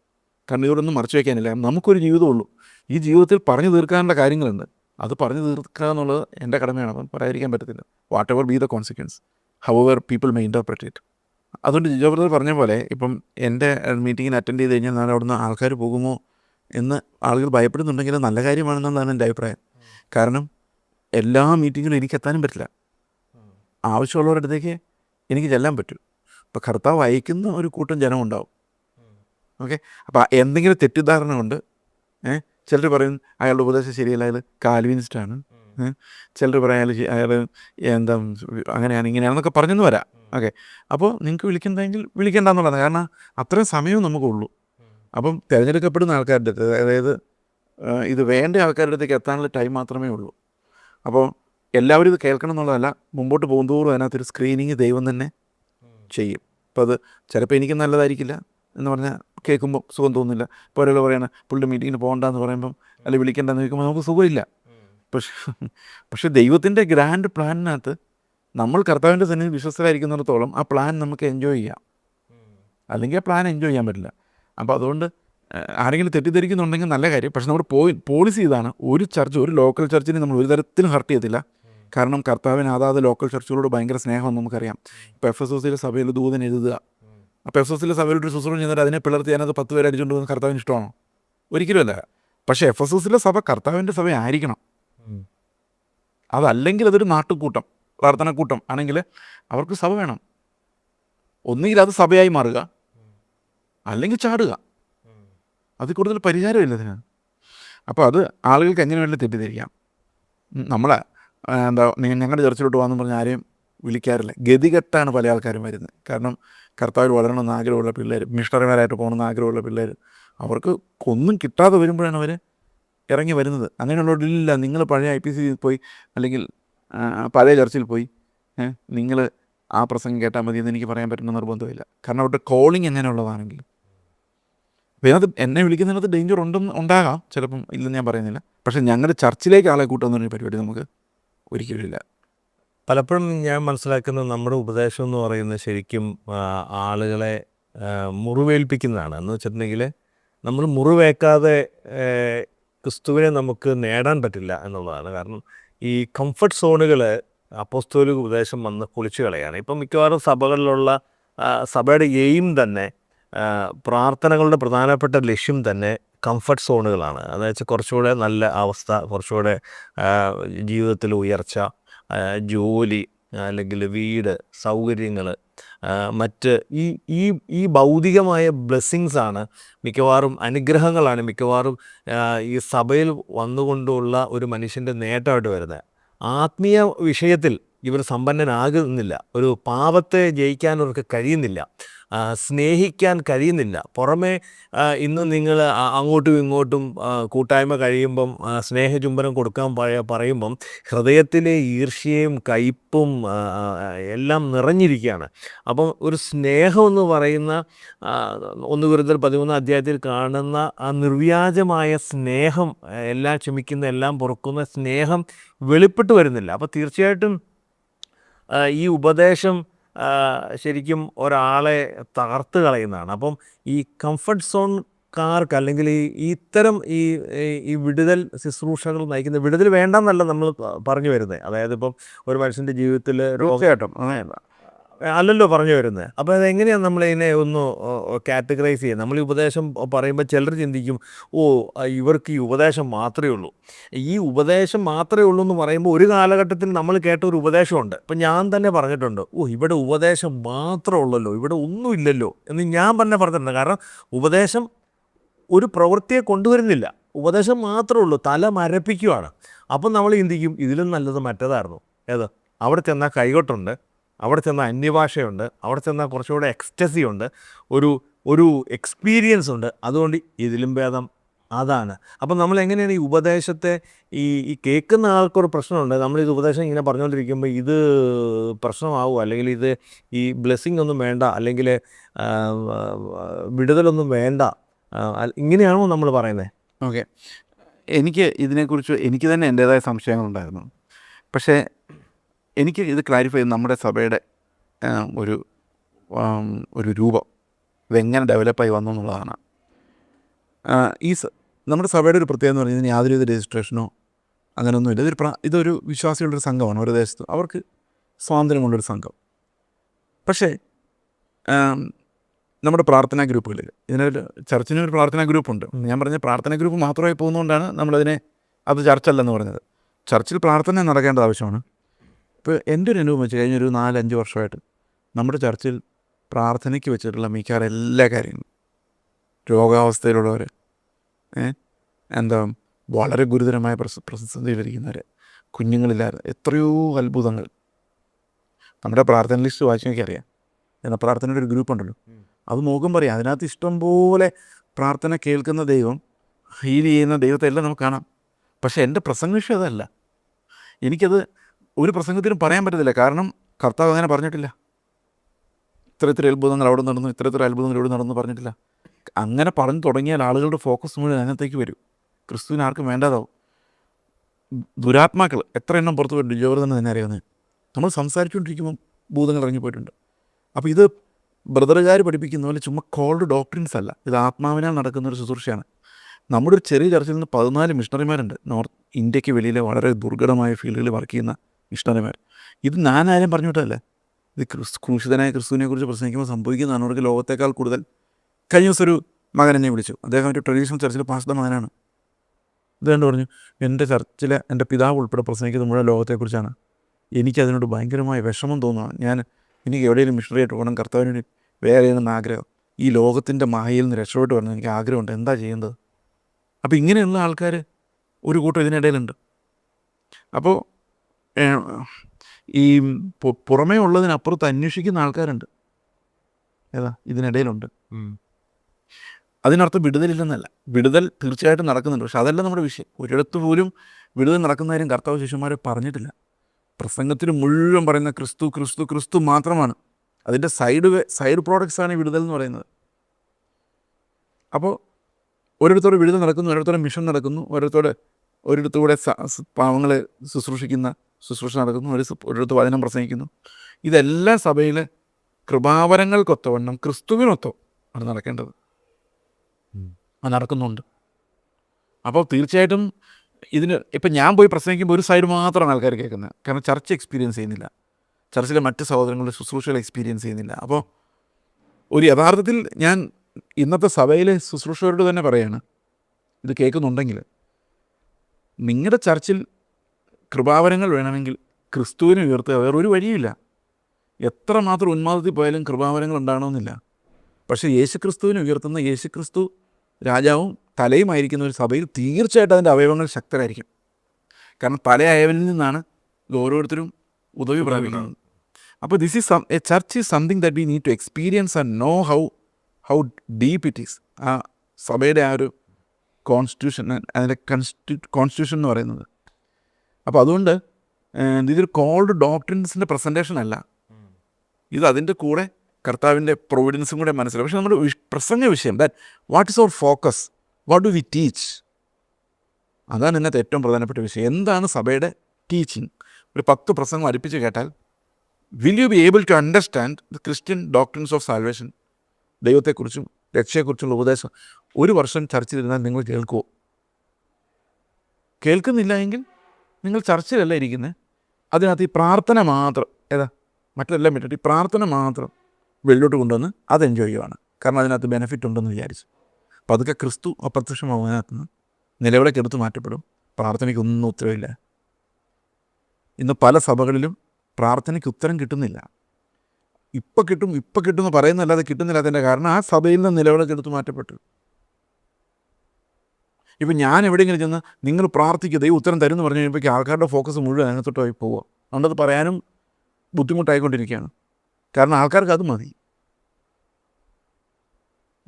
കാരണം ഇവരൊന്നും മറച്ചു വയ്ക്കാനില്ല. നമുക്കൊരു ജീവിതമുള്ളൂ. ഈ ജീവിതത്തിൽ പറഞ്ഞു തീർക്കാനുള്ള കാര്യങ്ങളുണ്ട്. അത് പറഞ്ഞു തീർക്കുക എന്നുള്ളത് എന്റെ കടമയാണ്. അപ്പം പറയാതിരിക്കാൻ പറ്റത്തില്ല. Whatever be the consequence however people may interpret it അതുകൊണ്ട് ജിജോ ബ്രദർ പറഞ്ഞ പോലെ ഇപ്പം എന്റെ മീറ്റിങ്ങിന് അറ്റൻഡ് ചെയ്ത് കഴിഞ്ഞാൽ നാളെ അവിടുന്ന് ആൾക്കാർ പോകുമോ എന്ന് ആളുകൾ ഭയപ്പെടുന്നുണ്ടെങ്കിൽ നല്ല കാര്യമാണെന്നാണ് എന്റെ അഭിപ്രായം. കാരണം എല്ലാ മീറ്റിങ്ങിലും എനിക്ക് എത്താനും പറ്റില്ല. ആവശ്യമുള്ളവരുടെ അടുത്തേക്ക് എനിക്ക് ചെല്ലാൻ പറ്റും. ഇപ്പോൾ കർത്താവ് അയക്കുന്ന ഒരു കൂട്ടം ജനം ഉണ്ടാവും. ഓക്കെ? അപ്പോൾ എന്തെങ്കിലും തെറ്റിദ്ധാരണ കൊണ്ട് ഏഹ് ചിലർ പറയും അയാളുടെ ഉപദേശം ശരിയല്ല അയാൾ കാൽവിനിസ്റ്റാണ്. ചിലർ പറയാൽ അയാൾ എന്താ അങ്ങനെയാണ് ഇങ്ങനെയാണെന്നൊക്കെ പറഞ്ഞെന്ന് വരാം. ഓക്കെ. അപ്പോൾ നിങ്ങൾക്ക് വിളിക്കുന്നതെങ്കിൽ വിളിക്കേണ്ട എന്നുള്ളതാണ് കാരണം അത്രയും സമയവും നമുക്കുള്ളൂ. അപ്പം തിരഞ്ഞെടുക്കപ്പെടുന്ന ആൾക്കാരുടെ അടുത്ത് അതായത് ഇത് വേണ്ട ആൾക്കാരുടെ അടുത്തേക്ക് എത്താനുള്ള ടൈം മാത്രമേ ഉള്ളൂ. അപ്പോൾ എല്ലാവരും ഇത് കേൾക്കണം എന്നുള്ളതല്ല മുമ്പോട്ട് പോകുന്തോറും അതിനകത്തൊരു സ്ക്രീനിങ് ദൈവം തന്നെ ചെയ്യും. അപ്പോൾ അത് ചിലപ്പോൾ എനിക്ക് നല്ലതായിരിക്കില്ല എന്ന് പറഞ്ഞാൽ കേൾക്കുമ്പോൾ സുഖം തോന്നുന്നില്ല. ഇപ്പോൾ ഒരാൾ പറയണ പുള്ളി മീറ്റിങ്ങിന് പോകണ്ടെന്ന് പറയുമ്പം അല്ലെങ്കിൽ വിളിക്കേണ്ടെന്ന് ചോദിക്കുമ്പോൾ നമുക്ക് സുഖമില്ല. പക്ഷെ പക്ഷെ ദൈവത്തിന്റെ ഗ്രാൻഡ് പ്ലാനിനകത്ത് നമ്മൾ കർത്താവിന്റെ സന്നിധി വിശ്വസ്തരായിരിക്കുന്നിടത്തോളം ആ പ്ലാൻ നമുക്ക് എൻജോയ് ചെയ്യാം. അല്ലെങ്കിൽ ആ പ്ലാൻ എൻജോയ് ചെയ്യാൻ പറ്റില്ല. അപ്പോൾ അതുകൊണ്ട് ആരെങ്കിലും തെറ്റിദ്ധരിക്കുന്നുണ്ടെങ്കിൽ നല്ല കാര്യം. പക്ഷെ നമ്മുടെ പോയി പോളിസി ഇതാണ്. ഒരു ചർച്ച് ഒരു ലോക്കൽ ചർച്ചിനെ നമ്മൾ ഒരു തരത്തിലും ഹർട്ട് ചെയ്യത്തില്ല. കാരണം കർത്താവിന് അതാത് ലോക്കൽ ചർച്ചുകളോട് ഭയങ്കര സ്നേഹമെന്ന് നമുക്കറിയാം. ഇപ്പോൾ എഫ് എസ് ഒസിലെ സഭയിൽ ദൂതൻ എഴുതുക. അപ്പോൾ എഫ് എസ് ഒസിലെ സഭയിൽ ഒരു ശുശ്രൂഷ ചെയ്തിട്ട് അതിനെ പിളർത്തി അതിനകത്ത് പത്ത് പേര് അടിച്ചുകൊണ്ട് പോകുന്ന കർത്താവിന് ഇഷ്ടമാണോ? ഒരിക്കലുമല്ല പക്ഷേ എഫ് എസ് ഒസിലെ സഭ കർത്താവിന്റെ സഭ ആയിരിക്കണം അതല്ലെങ്കിൽ അതൊരു നാട്ടുകൂട്ടം പ്രാർത്ഥനക്കൂട്ടം. ആണെങ്കിൽ അവർക്ക് സഭ വേണം. ഒന്നുകിൽ അത് സഭയായി മാറുക അല്ലെങ്കിൽ ചാടുക. അതിൽ കൂടുതൽ പരിഹാരമില്ല ഇതിന്. അപ്പോൾ അത് ആളുകൾക്ക് എങ്ങനെ വേണമെങ്കിൽ തെറ്റിദ്ധരിക്കാം. നമ്മളെ എന്താ നിങ്ങൾ ഞങ്ങളുടെ ചർച്ചിലോട്ട് പോകാമെന്ന് പറഞ്ഞാൽ ആരെയും വിളിക്കാറില്ല. ഗതികെട്ടാണ് പല ആൾക്കാരും വരുന്നത്. കാരണം കർത്താവിൽ വളരണമെന്ന് ആഗ്രഹമുള്ള പിള്ളേർ മിഷണറിമാരായിട്ട് പോകണമെന്ന് ആഗ്രഹമുള്ള പിള്ളേർ അവർക്ക് ഒന്നും കിട്ടാതെ വരുമ്പോഴാണ് അവർ ഇറങ്ങി വരുന്നത്. അങ്ങനെയുള്ളവരില്ല നിങ്ങൾ പഴയ ഐ പി സി പോയി അല്ലെങ്കിൽ പഴയ ചർച്ചിൽ പോയി നിങ്ങൾ ആ പ്രസംഗം കേട്ടാൽ മതി എന്ന് എനിക്ക് പറയാൻ പറ്റുന്ന നിർബന്ധമില്ല. കാരണം അവരുടെ കോളിംഗ് എങ്ങനെയുള്ളതാണെങ്കിൽ അപ്പോൾ ഇതിനകത്ത് എന്നെ വിളിക്കുന്നതിനകത്ത് ഡേഞ്ചർ ഉണ്ടെന്ന് ഉണ്ടാകാം. ചിലപ്പം ഇല്ലെന്ന് ഞാൻ പറയുന്നില്ല. പക്ഷേ ഞങ്ങളുടെ ചർച്ചിലേക്ക് ആളെ കൂട്ടുന്ന ഒരു പരിപാടി നമുക്ക് ഒരിക്കലുമില്ല പലപ്പോഴും ഞാൻ മനസ്സിലാക്കുന്ന നമ്മുടെ ഉപദേശം എന്ന് പറയുന്നത് ശരിക്കും ആളുകളെ മുറിവേൽപ്പിക്കുന്നതാണ്. എന്ന് വെച്ചിട്ടുണ്ടെങ്കിൽ നമ്മൾ മുറിവേക്കാതെ ക്രിസ്തുവിനെ നമുക്ക് നേടാൻ പറ്റില്ല എന്നുള്ളതാണ്. കാരണം ഈ കംഫർട്ട് സോണുകൾ അപ്പോസ്തോലിക ഉപദേശം വന്ന് പൊളിച്ചു കളയാണ്. ഇപ്പം മിക്കവാറും സഭകളിലുള്ള സഭയുടെ എയിം തന്നെ പ്രാർത്ഥനകളുടെ പ്രധാനപ്പെട്ട ലക്ഷ്യം തന്നെ കംഫർട്ട് സോണുകളാണ് അതായത് കുറച്ചുകൂടെ നല്ല അവസ്ഥ കുറച്ചുകൂടെ ജീവിതത്തിൽ ഉയർച്ച ജോലി അല്ലെങ്കിൽ വീട് സൗകര്യങ്ങൾ മറ്റ് ഈ ഈ ഈ ഭൗതികമായ ബ്ലെസ്സിങ്സ് ആണ് മിക്കവാറും അനുഗ്രഹങ്ങളാണ് മിക്കവാറും ഈ സഭയിൽ വന്നുകൊണ്ടുള്ള ഒരു മനുഷ്യന്റെ നേട്ടമായിട്ട് വരുന്നത്. ആത്മീയ വിഷയത്തിൽ ഇവർ സമ്പന്നനാകുന്നില്ല. ഒരു പാപത്തെ ജയിക്കാൻ അവർക്ക് കഴിയുന്നില്ല. സ്നേഹിക്കാൻ കഴിയുന്നില്ല. പുറമേ ഇന്ന് നിങ്ങൾ അങ്ങോട്ടും ഇങ്ങോട്ടും കൂട്ടായ്മ കഴിയുമ്പം സ്നേഹചുംബനം കൊടുക്കാൻ പറയ പറയുമ്പം ഹൃദയത്തിലെ ഈർഷ്യയും കയ്പും എല്ലാം നിറഞ്ഞിരിക്കുകയാണ്. അപ്പം ഒരു സ്നേഹമെന്ന് പറയുന്ന ഒന്ന് ഗുരുതൽ പതിമൂന്ന് അധ്യായത്തിൽ കാണുന്ന ആ നിർവ്യാജമായ സ്നേഹം എല്ലാം ക്ഷമിക്കുന്ന എല്ലാം പൊറുക്കുന്ന സ്നേഹം വെളിപ്പെട്ട് വരുന്നില്ല. അപ്പോൾ തീർച്ചയായിട്ടും ഈ ഉപദേശം ശരിക്കും ഒരാളെ തകർത്ത് കളയുന്നതാണ്. അപ്പം ഈ കംഫർട്ട് സോൺ കാർക്ക് അല്ലെങ്കിൽ ഈ ഇത്തരം ഈ ഈ- വിടുതൽ ശുശ്രൂഷകൾ നയിക്കുന്ന വിടുതൽ വേണ്ടെന്നല്ല നമ്മൾ പറഞ്ഞു വരുന്നത് അതായത് ഇപ്പം ഒരു മനുഷ്യന്റെ ജീവിതത്തിൽ തീർച്ചയായിട്ടും. അല്ലല്ലോ പറഞ്ഞു വരുന്നത് അപ്പോൾ അതെങ്ങനെയാണ് നമ്മൾ ഇതിനെ ഒന്ന് കാറ്റഗറൈസ് ചെയ്യുക? നമ്മൾ ഈ ഉപദേശം പറയുമ്പോൾ ചിലർ ചിന്തിക്കും ഓ ഇവർക്ക് ഈ ഉപദേശം മാത്രമേ ഉള്ളൂ. ഈ ഉപദേശം മാത്രമേ ഉള്ളൂ എന്ന് പറയുമ്പോൾ ഒരു കാലഘട്ടത്തിൽ നമ്മൾ കേട്ട ഒരു ഉപദേശമുണ്ട്. ഇപ്പം ഞാൻ തന്നെ പറഞ്ഞിട്ടുണ്ട് ഓ ഇവിടെ ഉപദേശം മാത്രമേ ഉള്ളല്ലോ ഇവിടെ ഒന്നുമില്ലല്ലോ എന്ന് ഞാൻ തന്നെ പറഞ്ഞിട്ടുണ്ട്. കാരണം ഉപദേശം ഒരു പ്രവൃത്തിയെ കൊണ്ടുവരുന്നില്ല. ഉപദേശം മാത്രമേ ഉള്ളൂ തല മരപ്പിക്കുവാണ്. അപ്പം നമ്മൾ ചിന്തിക്കും ഇതിലും നല്ലത് മറ്റേതായിരുന്നു. ഏത്? അവിടെ ചെന്നാൽ കൈകൊട്ടുണ്ട്. അവിടെ ചെന്നാൽ അന്യഭാഷയുണ്ട് അവിടെ ചെന്നാൽ കുറച്ചുകൂടെ എക്സ്റ്റസി ഉണ്ട് ഒരു ഒരു എക്സ്പീരിയൻസ് ഉണ്ട്. അതുകൊണ്ട് ഇതിലും ഭേദം അതാണ്. അപ്പം നമ്മൾ എങ്ങനെയാണ് ഈ ഉപദേശത്തെ ഈ ഈ കേൾക്കുന്ന ആൾക്കൊരു പ്രശ്നമുണ്ട്. നമ്മൾ ഇത് ഉപദേശം ഇങ്ങനെ പറഞ്ഞുകൊണ്ടിരിക്കുമ്പോൾ ഇത് പ്രശ്നമാവും? അല്ലെങ്കിൽ ഇത് ഈ ബ്ലെസ്സിങ് ഒന്നും വേണ്ട അല്ലെങ്കിൽ വിടുതലൊന്നും വേണ്ട ഇങ്ങനെയാണോ നമ്മൾ പറയുന്നത്? ഓക്കെ. എനിക്ക് ഇതിനെക്കുറിച്ച് എനിക്ക് തന്നെ എന്റേതായ സംശയങ്ങളുണ്ടായിരുന്നു. പക്ഷേ എനിക്ക് ഇത് ക്ലാരിഫൈ ചെയ്ത് നമ്മുടെ സഭയുടെ ഒരു ഒരു രൂപം ഇതെങ്ങനെ ഡെവലപ്പായി വന്നു എന്നുള്ളതാണ്. ഈ നമ്മുടെ സഭയുടെ ഒരു പ്രത്യേകത എന്ന് പറഞ്ഞാൽ യാതൊരുവിധ രജിസ്ട്രേഷനോ അങ്ങനെയൊന്നുമില്ല ഇതൊരു പ്ര ഇതൊരു വിശ്വാസികളുടെ ഒരു സംഘമാണ്. ഒരു ദേശത്ത് അവർക്ക് സ്വാതന്ത്ര്യമുള്ളൊരു സംഘം. പക്ഷേ നമ്മുടെ പ്രാർത്ഥനാ ഗ്രൂപ്പുകളിൽ ഇതിനൊരു ചർച്ചിന് ഒരു പ്രാർത്ഥനാ ഗ്രൂപ്പുണ്ട്. ഞാൻ പറഞ്ഞ പ്രാർത്ഥനാ ഗ്രൂപ്പ് മാത്രമായി പോകുന്നതുകൊണ്ടാണ് നമ്മളതിനെ അത് ചർച്ചല്ലെന്ന് പറഞ്ഞത്. ചർച്ചിൽ പ്രാർത്ഥന നടക്കേണ്ടത് ആവശ്യമാണ്. ഇപ്പോൾ എന്റെ ഒരു അനുഭവം വെച്ച് കഴിഞ്ഞൊരു നാലഞ്ച് വർഷമായിട്ട് നമ്മുടെ ചർച്ചിൽ പ്രാർത്ഥനയ്ക്ക് വെച്ചിട്ടുള്ള മിക്കവാറും എല്ലാ കാര്യങ്ങളും. രോഗാവസ്ഥയിലുള്ളവർ ഏ എന്താ വളരെ ഗുരുതരമായ പ്രസ പ്രതിസന്ധിയിലിരിക്കുന്നവർ കുഞ്ഞുങ്ങളില്ലാതെ എത്രയോ അത്ഭുതങ്ങൾ. നമ്മുടെ പ്രാർത്ഥന ലിസ്റ്റ് വായിച്ചു നോക്കി അറിയാം. എന്നാൽ പ്രാർത്ഥനയുടെ ഒരു ഗ്രൂപ്പ് ഉണ്ടല്ലോ അത് നോക്കുമ്പോൾ അറിയാം. അതിനകത്ത് ഇഷ്ടംപോലെ പ്രാർത്ഥന കേൾക്കുന്ന ദൈവം ഹീൽ ചെയ്യുന്ന ദൈവത്തെ എല്ലാം നമുക്ക് കാണാം. പക്ഷേ എന്റെ പ്രസംഗ വിഷയം അതല്ല. എനിക്കത് ഒരു പ്രസംഗത്തിനും പറയാൻ പറ്റത്തില്ല. കാരണം കർത്താവ് അങ്ങനെ പറഞ്ഞിട്ടില്ല. ഇത്ര ഇത്ര അത്ഭുതങ്ങൾ അവിടെ നടന്നു ഇത്ര ഇത്ര അത്ഭുതങ്ങൾ ഇവിടെ നടന്നു പറഞ്ഞിട്ടില്ല. അങ്ങനെ പറഞ്ഞു തുടങ്ങിയാൽ ആളുകളുടെ ഫോക്കസ് മുഴുവൻ അതിനകത്തേക്ക് വരും. ക്രിസ്തുവിന് ആർക്കും വേണ്ടതാവും. ദുരാത്മാക്കൾ എത്ര എണ്ണം പുറത്ത് പോയിട്ടുണ്ട്? ജോർ തന്നെ തന്നെ അറിയാവുന്നത് നമ്മൾ സംസാരിച്ചുകൊണ്ടിരിക്കുമ്പോൾ ഭൂതങ്ങൾ ഇറങ്ങിപ്പോയിട്ടുണ്ട്. അപ്പോൾ ഇത് ബ്രദറുകാർ പഠിപ്പിക്കുന്ന പോലെ ചുമ്മാ കോൾഡ് ഡോക്ടറിൻസ് അല്ല. ഇത് ആത്മാവിനാൽ നടക്കുന്ന ഒരു ശുശ്രൂഷയാണ്. നമ്മുടെ ഒരു ചെറിയ ചർച്ചയിൽ നിന്ന് പതിനാല് മിഷണറിമാരുണ്ട് നോർത്ത് ഇന്ത്യയ്ക്ക് വെളിയിലെ വളരെ ദുർഘടമായ ഫീൽഡുകളിൽ വർക്ക് ചെയ്യുന്ന മിഷണറിമാർ ഇത് ഞാൻ ആരും പറഞ്ഞു വിട്ടതല്ല ഇത് ക്രിസ് ക്രൂശിതനായ ക്രിസ്തുവിനെ കുറിച്ച് പ്രസംഗിക്കുമ്പോൾ സംഭവിക്കുന്നതാണ് അവർക്ക് ലോകത്തേക്കാൾ കൂടുതൽ കഴിഞ്ഞ ദിവസം ഒരു മകൻ എന്നെ വിളിച്ചു. അദ്ദേഹം ഒരു ട്രഡീഷണൽ ചർച്ചിൽ പാസ്ത മകനാണ്. ഇതുകൊണ്ട് പറഞ്ഞു എന്റെ ചർച്ചിലെ എന്റെ പിതാവ് ഉൾപ്പെടെ പ്രസംഗിക്കുന്നത് മുഴുവൻ ലോകത്തെക്കുറിച്ചാണ്. എനിക്കതിനോട് ഭയങ്കരമായ വിഷമം തോന്നുകയാണ് ഞാൻ എനിക്ക് എവിടെയെങ്കിലും മിഷണറി ആയിട്ട് പോകണം കർത്താവിന് വേണ്ടി വേറെ ഏതെന്ന് ആഗ്രഹം. ഈ ലോകത്തിന്റെ മായയിൽ നിന്ന് രക്ഷപ്പെട്ട് വരണം എനിക്ക് ആഗ്രഹമുണ്ട്. എന്താ ചെയ്യേണ്ടത്? അപ്പോൾ ഇങ്ങനെയുള്ള ആൾക്കാർ ഒരു കൂട്ടം ഇതിനിടയിലുണ്ട്. അപ്പോൾ ഈ പുറമേ ഉള്ളതിനപ്പുറത്ത് അന്വേഷിക്കുന്ന ആൾക്കാരുണ്ട്. ഏതാ? ഇതിനിടയിലുണ്ട്. അതിനർത്ഥം വിടുതലില്ലെന്നല്ല. വിടുതൽ തീർച്ചയായിട്ടും നടക്കുന്നുണ്ട്. പക്ഷെ അതല്ല നമ്മുടെ വിഷയം. ഒരിടത്ത് പോലും വിടുതൽ നടക്കുന്ന കാര്യം കർത്താവ് ശിശുമാരെ പറഞ്ഞിട്ടില്ല. പ്രസംഗത്തിന് മുഴുവൻ പറയുന്ന ക്രിസ്തു ക്രിസ്തു ക്രിസ്തു മാത്രമാണ്. അതിന്റെ സൈഡ് സൈഡ് പ്രോഡക്റ്റ്സ് ആണ് വിടുതൽ എന്ന് പറയുന്നത്. അപ്പോൾ ഓരോരുത്തരുടെ വിടുതൽ നടക്കുന്നു ഓരോരുത്തരുടെ മിഷൻ നടക്കുന്നു ഓരോരുത്തരുടെ സ് പാവങ്ങളെ ശുശ്രൂഷിക്കുന്ന ശുശ്രൂഷ നടക്കുന്നു ഒരു ഒരിടത്ത് വചനം പ്രസംഗിക്കുന്നു. ഇതെല്ലാം സഭയിൽ കൃപാവരങ്ങൾക്കൊത്തവണ്ണം ക്രിസ്തുവിനൊത്തോ ആണ് നടക്കേണ്ടത്. അത് നടക്കുന്നുണ്ട്. അപ്പോൾ തീർച്ചയായിട്ടും ഇതിന് ഇപ്പം ഞാൻ പോയി പ്രസംഗിക്കുമ്പോൾ ഒരു സൈഡ് മാത്രമാണ് ആൾക്കാർ കേൾക്കുന്നത്. കാരണം ചർച്ച് എക്സ്പീരിയൻസ് ചെയ്യുന്നില്ല. ചർച്ചിലെ മറ്റ് സഹോദരങ്ങളുടെ ശുശ്രൂഷകൾ എക്സ്പീരിയൻസ് ചെയ്യുന്നില്ല. അപ്പോൾ ഒരു യഥാർത്ഥത്തിൽ ഞാൻ ഇന്നത്തെ സഭയിലെ ശുശ്രൂഷകരോട് തന്നെ പറയാണ് ഇത് കേൾക്കുന്നുണ്ടെങ്കിൽ നിങ്ങളുടെ ചർച്ചിൽ കൃപാവരങ്ങൾ വേണമെങ്കിൽ ക്രിസ്തുവിനെ ഉയർത്തുക. വേറൊരു വഴിയുമില്ല. എത്രമാത്രം ഉന്മാദത്തിൽ പോയാലും കൃപാവരങ്ങൾ ഉണ്ടാകണമെന്നില്ല. പക്ഷേ യേശു ക്രിസ്തുവിനെ ഉയർത്തുന്ന യേശു ക്രിസ്തു രാജാവും തലയുമായിരിക്കുന്ന ഒരു സഭയിൽ തീർച്ചയായിട്ടും അതിന്റെ അവയവങ്ങൾ ശക്തരായിരിക്കും. കാരണം തല അയവനിൽ നിന്നാണ് ഓരോരുത്തരും ഉദവി പ്രാപിക്കുന്നത്. അപ്പോൾ this is a church is something that we need to experience and know how how deep it is ആ സഭയുടെ ആ ഒരു കോൺസ്റ്റിറ്റ്യൂഷൻ അതിന്റെ കൺസ്റ്റി കോൺസ്റ്റിറ്റ്യൂഷൻ എന്ന് പറയുന്നത്. അപ്പോൾ അതുകൊണ്ട് ഇതൊരു കോൾഡ് ഡോക്ടറിൻസിന്റെ പ്രസന്റേഷൻ അല്ല. ഇത് അതിന്റെ കൂടെ കർത്താവിന്റെ പ്രൊവിഡൻസും കൂടെ മനസ്സിലാവും. പക്ഷേ നമ്മുടെ പ്രസംഗ വിഷയം that what is our focus what do we teach അതാണ് ഇന്നത്തെ ഏറ്റവും പ്രധാനപ്പെട്ട വിഷയം. എന്താണ് സഭയുടെ ടീച്ചിങ് ഒരു പത്ത് പ്രസംഗം അടുപ്പിച്ച് കേട്ടാൽ will you be able to understand the Christian doctrines of salvation ദൈവത്തെക്കുറിച്ചും രക്ഷയെക്കുറിച്ചുള്ള ഉപദേശം. ഒരു വർഷം ചർച്ച ചെയ്തിരുന്നാൽ നിങ്ങൾ കേൾക്കുമോ കേൾക്കുന്നില്ല എങ്കിൽ നിങ്ങൾ ചർച്ചിലല്ല ഇരിക്കുന്നത് അതിനകത്ത് ഈ പ്രാർത്ഥന മാത്രം ഏതാ? മറ്റെല്ലാം വിട്ടിട്ട് ഈ പ്രാർത്ഥന മാത്രം വെള്ളിലോട്ട് കൊണ്ടുവന്ന് അത് എൻജോയ് ചെയ്യുവാണ്. കാരണം അതിനകത്ത് ബെനിഫിറ്റ് ഉണ്ടെന്ന് വിചാരിച്ചു. അപ്പം അതൊക്കെ ക്രിസ്തു അപ്രത്യക്ഷമാകും അതിനകത്ത് നിന്ന് നിലവിളക്ക് എടുത്ത് മാറ്റപ്പെടും. പ്രാർത്ഥനയ്ക്ക് ഒന്നും ഉത്തരവില്ല. ഇന്ന് പല സഭകളിലും പ്രാർത്ഥനയ്ക്ക് ഉത്തരം കിട്ടുന്നില്ല. ഇപ്പം കിട്ടും ഇപ്പം കിട്ടുമെന്ന് പറയുന്നല്ലാതെ കിട്ടുന്നില്ല. അതിന്റെ കാരണം ആ സഭയിൽ നിന്ന് നിലവിളക്ക് മാറ്റപ്പെട്ടു. ഇപ്പം ഞാൻ എവിടെയെങ്കിലും ചെന്ന് നിങ്ങൾ പ്രാർത്ഥിക്കുക ദൈവം ഉത്തരം തരുമെന്ന് പറഞ്ഞു കഴിയുമ്പോഴേക്കും ആൾക്കാരുടെ ഫോക്കസ് മുഴുവൻ അതിനകത്തോട്ടായി പോവുക. അതുകൊണ്ടത് പറയാനും ബുദ്ധിമുട്ടായിക്കൊണ്ടിരിക്കുകയാണ്. കാരണം ആൾക്കാർക്ക് അത് മതി.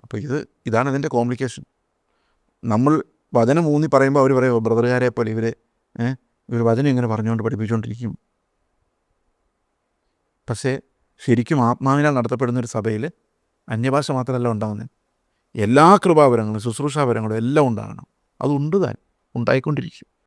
അപ്പോൾ ഇത് ഇതാണ് അതിന്റെ കോംപ്ലിക്കേഷൻ നമ്മൾ വചനം ഊന്നി പറയുമ്പോൾ അവർ പറയുമോ ബ്രദറുകാരെ പോലെ ഇവർ ഇവർ വചനം ഇങ്ങനെ പറഞ്ഞുകൊണ്ട് പഠിപ്പിച്ചുകൊണ്ടിരിക്കും. പക്ഷേ ശരിക്കും ആത്മാവിനാൽ നടത്തപ്പെടുന്ന ഒരു സഭയിൽ അന്യഭാഷ മാത്രമല്ല ഉണ്ടാകുന്നത് എല്ലാ കൃപാപരങ്ങളും ശുശ്രൂഷാപരങ്ങളും എല്ലാം ഉണ്ടാകണം. അതുണ്ട് താൻ. ഉണ്ടായിക്കൊണ്ടിരിക്കും.